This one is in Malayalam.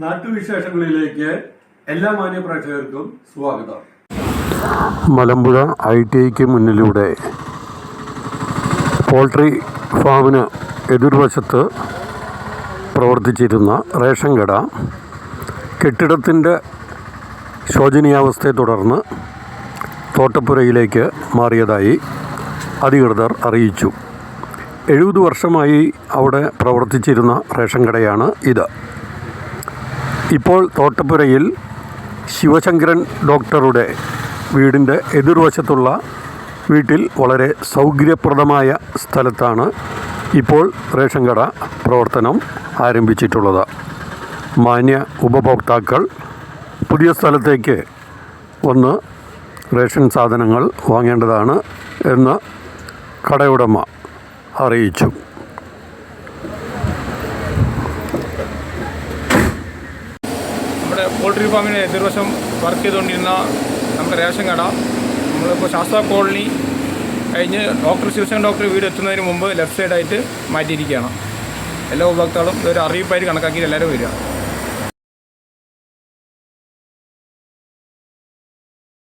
നാട്ടുവിശേഷങ്ങളിലേക്ക് എല്ലാ മാന്യപ്രേക്ഷകർക്കും സ്വാഗതം. മലമ്പുഴ ഐ ടി ഐക്ക് മുന്നിലൂടെ പോൾട്രി ഫാമിന് എതിർവശത്ത് പ്രവർത്തിച്ചിരുന്ന റേഷൻ കട കെട്ടിടത്തിന്റെ ശോചനീയാവസ്ഥയെ തുടർന്ന് തോട്ടപ്പുരയിലേക്ക് മാറിയതായി അധികൃതർ അറിയിച്ചു. എഴുപത് വർഷമായി അവിടെ പ്രവർത്തിച്ചിരുന്ന റേഷൻ കടയാണ് ഇത്. ഇപ്പോൾ തോട്ടപ്പുരയിൽ ശിവശങ്കരൻ ഡോക്ടറുടെ വീടിന്റെ എതിർവശത്തുള്ള വീട്ടിൽ വളരെ സൗകര്യപ്രദമായ സ്ഥലത്താണ് ഇപ്പോൾ റേഷൻ കട പ്രവർത്തനം ആരംഭിച്ചിട്ടുള്ളത്. മാന്യ ഉപഭോക്താക്കൾ പുതിയ സ്ഥലത്തേക്ക് വന്ന് റേഷൻ സാധനങ്ങൾ വാങ്ങേണ്ടതാണ് എന്ന് കടയുടമ അറിയിച്ചു. നമ്മുടെ പോൾട്രി ഫാമിന് എതിർവശം വർക്ക് ചെയ്തുകൊണ്ടിരുന്ന നമ്മുടെ റേഷൻ കട നമ്മളിപ്പോൾ ശാസ്ത്ര കോളനി കഴിഞ്ഞ് ഡോക്ടർ ശിവശങ്കർ ഡോക്ടർ വീട് എത്തുന്നതിന് മുമ്പ് ലെഫ്റ്റ് സൈഡായിട്ട് മാറ്റിയിരിക്കുകയാണ്. എല്ലാ ഉപഭോക്താക്കളും ഇതൊരു അറിയിപ്പായിട്ട് കണക്കാക്കി എല്ലാവരും വരിക.